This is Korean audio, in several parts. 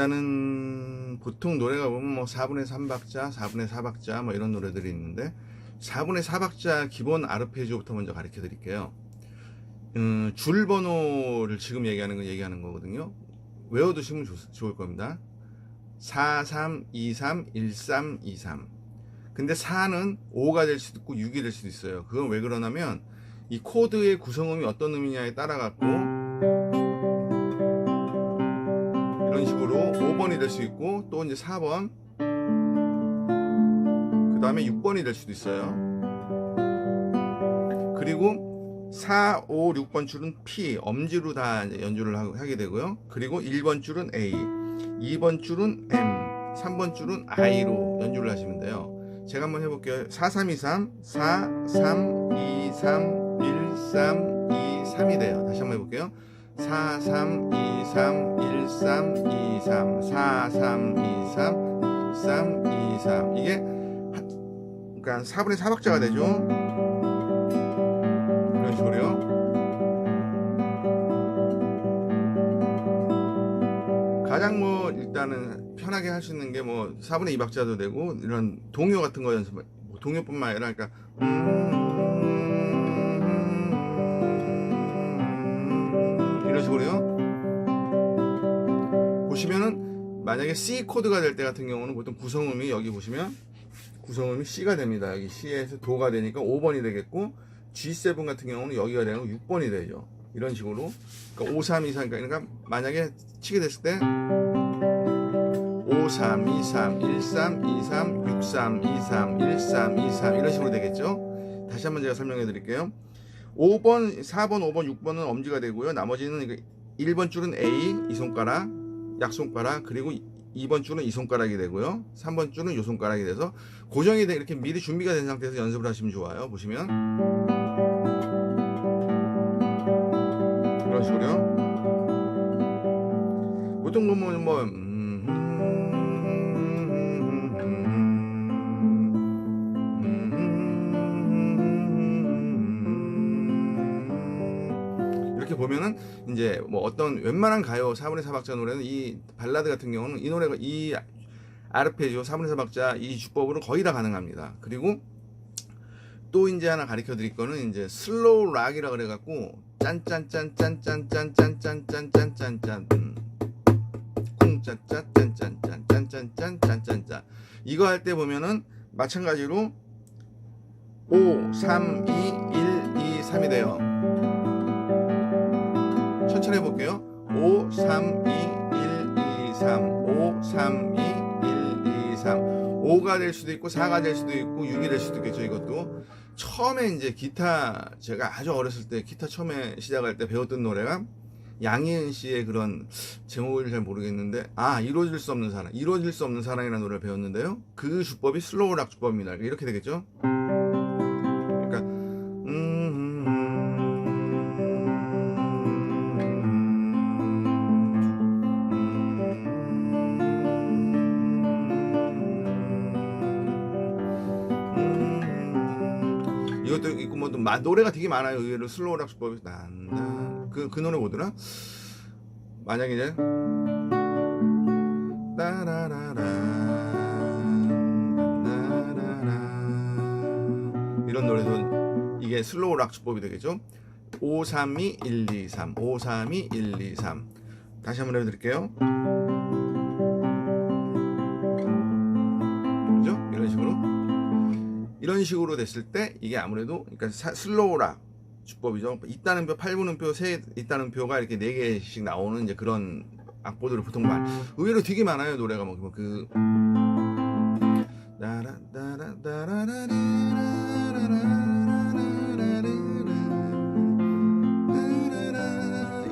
일단은 보통 노래가 보면 뭐 4분의 3박자, 4분의 4박자 뭐 이런 노래들이 있는데 4분의 4박자 기본 아르페지오부터 먼저 가르쳐 드릴게요. 음, 줄 번호를 지금 얘기하는 거 얘기하는 거거든요. 외워두시면 좋, 좋을 겁니다. 4, 3, 2, 3, 1, 3, 2, 3. 근데 4는 5가 될 수도 있고 6이 될 수도 있어요. 그건 왜 그러냐면 이 코드의 구성음이 어떤 음이냐에 따라 갖고 이런 식으로 5번이 될 수 있고 또 이제 4번 그 다음에 6번이 될 수도 있어요. 그리고 4, 5, 6번 줄은 P 엄지로 다 연주를 하- 하게 되고요. 그리고 1번 줄은 A, 2번 줄은 M, 3번 줄은 I로 연주를 하시면 돼요. 제가 한번 해볼게요. 4, 3, 2, 3, 4, 3, 2, 3, 1, 3, 2, 3이 돼요. 다시 한번 해볼게요. 4, 3, 2, 3, 1, 3, 3, 2, 3. 이게 한- 그러니까 4분의 4박자가 되죠. 이런 식으로요. 가장 뭐 일단은 편하게 할 수 있는 게 뭐 4분의 2박자도 되고 이런 동요 같은 거 연습 뭐 동요뿐만 아니라 그러니까 음 이런 식으로요. 만약에 C 코드가 될 때 같은 경우는 보통 구성음이 여기 보시면 구성음이 C가 됩니다. 여기 C에서 도가 되니까 5번이 되겠고 G7 같은 경우는 여기가 되고 6번이 되죠. 이런 식으로 그러니까 5, 3, 2, 3 그러니까 만약에 치게 됐을 때 5, 3, 2, 3, 1, 3, 2, 3, 6, 3, 2, 3, 1, 3, 2, 3 이런 식으로 되겠죠. 다시 한번 제가 설명해 드릴게요. 5번, 4번, 5번, 6번은 엄지가 되고요. 나머지는 이거 1번 줄은 A 이 손가락, 약손가락 그리고 2번 줄은 이 손가락이 되고요. 3번 줄은 이 손가락이 돼서 고정이 돼 이렇게 미리 준비가 된 상태에서 연습을 하시면 좋아요. 보시면 이런 식으로요. 보통 보면 뭐 이렇게 보면은 이제 뭐 어떤 웬만한 가요 4분의 4박자 노래는 이 발라드 같은 경우는 이 노래가 이 아르페지오 4분의 4박자 이 주법으로 거의 다 가능합니다. 그리고 또 이제 하나 가르쳐 드릴 거는 이제 슬로우 락이라 그래 갖고 짠짠짠짠짠짠짠짠짠짠짠짠짠 쿵짠짠짠짠짠짠짠짠짠 이거 할 때 보면은 마찬가지로 5 3 2 1 2 3이 돼요. 천천히 해볼게요. 5, 3, 2, 1, 2, 3. 5, 3, 2, 1, 2, 3. 5가 될 수도 있고 4가 될 수도 있고 6이 될 수도 있겠죠. 이것도 처음에 이제 기타 제가 아주 어렸을 때 기타 처음에 시작할 때 배웠던 노래가 양희은 씨의 그런 제목을 잘 모르겠는데 아 이루어질 수 없는 사랑 이루어질 수 없는 사랑이라는 노래를 배웠는데요 그 주법이 슬로우 락 주법입니다 이렇게 되겠죠 있고 뭐 마- 노래가 되게 많아요. 의외로 슬로우 락 수법이 난다. 그그 노래 뭐더라? 만약에 이제 이런 노래도 이게 슬로우 락 수법이 되겠죠? 5 3 2 1 2 3 5 3 2 1 2 3 다시 한번 해 드릴게요. 이런 식으로 됐을 때 이게 아무래도 그러니까 슬로우락 주법이죠. 있다는 표, 8분은 표, 세 있다는 표가 이렇게 네 개씩 나오는 이제 그런 악보들을 보통 말. 음. 의외로 되게 많아요 노래가 뭐, 뭐 그.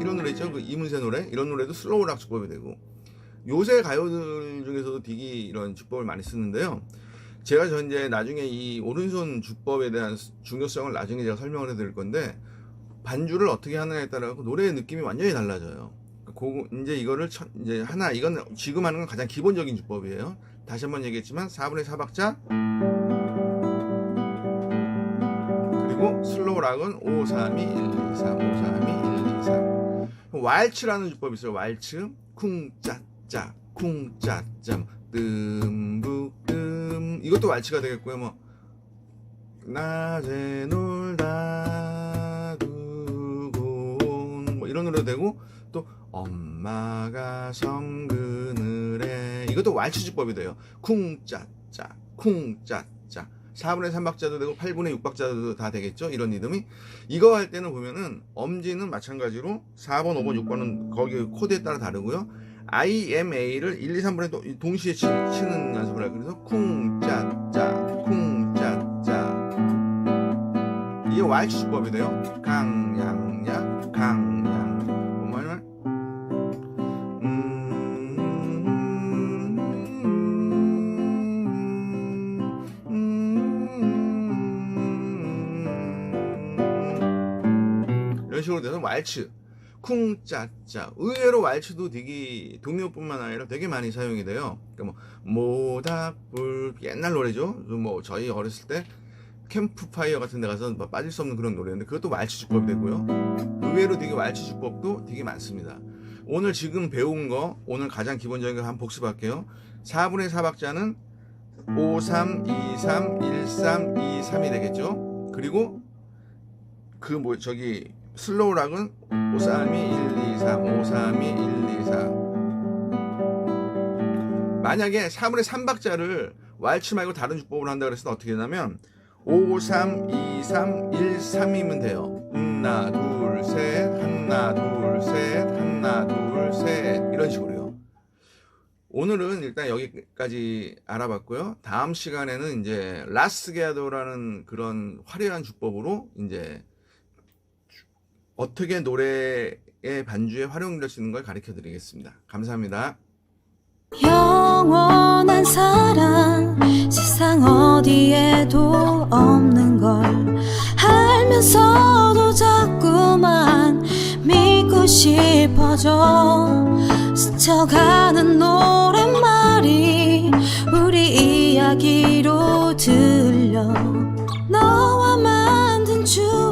이런 노래 있죠. 그 이문세 노래 이런 노래도 슬로우락 주법이 되고 요새 가요들 중에서도 되게 이런 주법을 많이 쓰는데요. 제가 전 이제 나중에 이 오른손 주법에 대한 중요성을 나중에 제가 설명을 해드릴 건데 반주를 어떻게 하느냐에 따라 서 노래의 느낌이 완전히 달라져요. 고, 이제 이거를 첫, 이제 하나 이건 지금 하는 건 가장 기본적인 주법이에요. 다시 한번 얘기했지만 4분의 4박자 그리고 슬로우 락은 5 3 2 1 2 3 5 3 2 1 2 3 왈츠라는 주법이 있어요. 왈츠 쿵짜짜 쿵짜짜 뜸부뜸 이것도 왈츠가 되겠고요 뭐. 낮에 놀다 온, 뭐 이런 노래도 되고 또 엄마가 섬그늘 해. 이것도 왈츠주법이 돼요. 쿵짜짜 쿵짜짜. 4분의 3박자도 되고 8분의 6박자도 다 되겠죠? 이런 리듬이. 이거 할 때는 보면은 엄지는 마찬가지로 4번 5번 6번은 거기 코드에 따라 다르고요. IMA를 1, 2, 3분에 또 동시에 치, 는 연습을 해요. 그래서 쿵 왈츠주법이 돼요. 강양약 강양. 뭐말 이런 식으로 돼서 왈츠. 쿵짜짜. 의외로 왈츠도 되게 동요뿐만 아니라 되게 많이 사용이 돼요. 그러니까 뭐 모닥불 옛날 노래죠. 뭐 저희 어렸을 때 캠프파이어 같은 데 가서 뭐 빠질 수 없는 그런 노래인데 그것도 왈츠 주법 되고요. 의외로 되게 왈츠 주법도 되게 많습니다. 오늘 지금 배운 거 오늘 가장 기본적인 거 한번 복습할게요. 4분의 4박자는 5, 3, 2, 3, 1, 3, 2, 3이 되겠죠? 그리고 그 뭐 저기 슬로우 락은 5, 3, 2, 1, 2, 3 5, 3, 2, 1, 2, 4 만약에 4분의 3박자를 왈츠 말고 다른 주법으로 한다 그랬을 때 어떻게 되냐면 5, 3, 2, 3, 1, 3이면 돼요. 하나 둘 셋 하나 둘 셋 하나 둘 셋. 이런 식으로요. 오늘은 일단 여기까지 알아봤고요. 다음 시간에는 이제 라스게아도라는 그런 화려한 주법으로 이제 어떻게 노래의 반주에 활용될 수 있는 걸 가르쳐 드리겠습니다. 감사합니다 영원한 사랑. 세상 어디에도 없는 걸 알면서도 자꾸만 믿고 싶어져. 스쳐가는 노랫말이 우리 이야기로 들려. 너와 만든 추억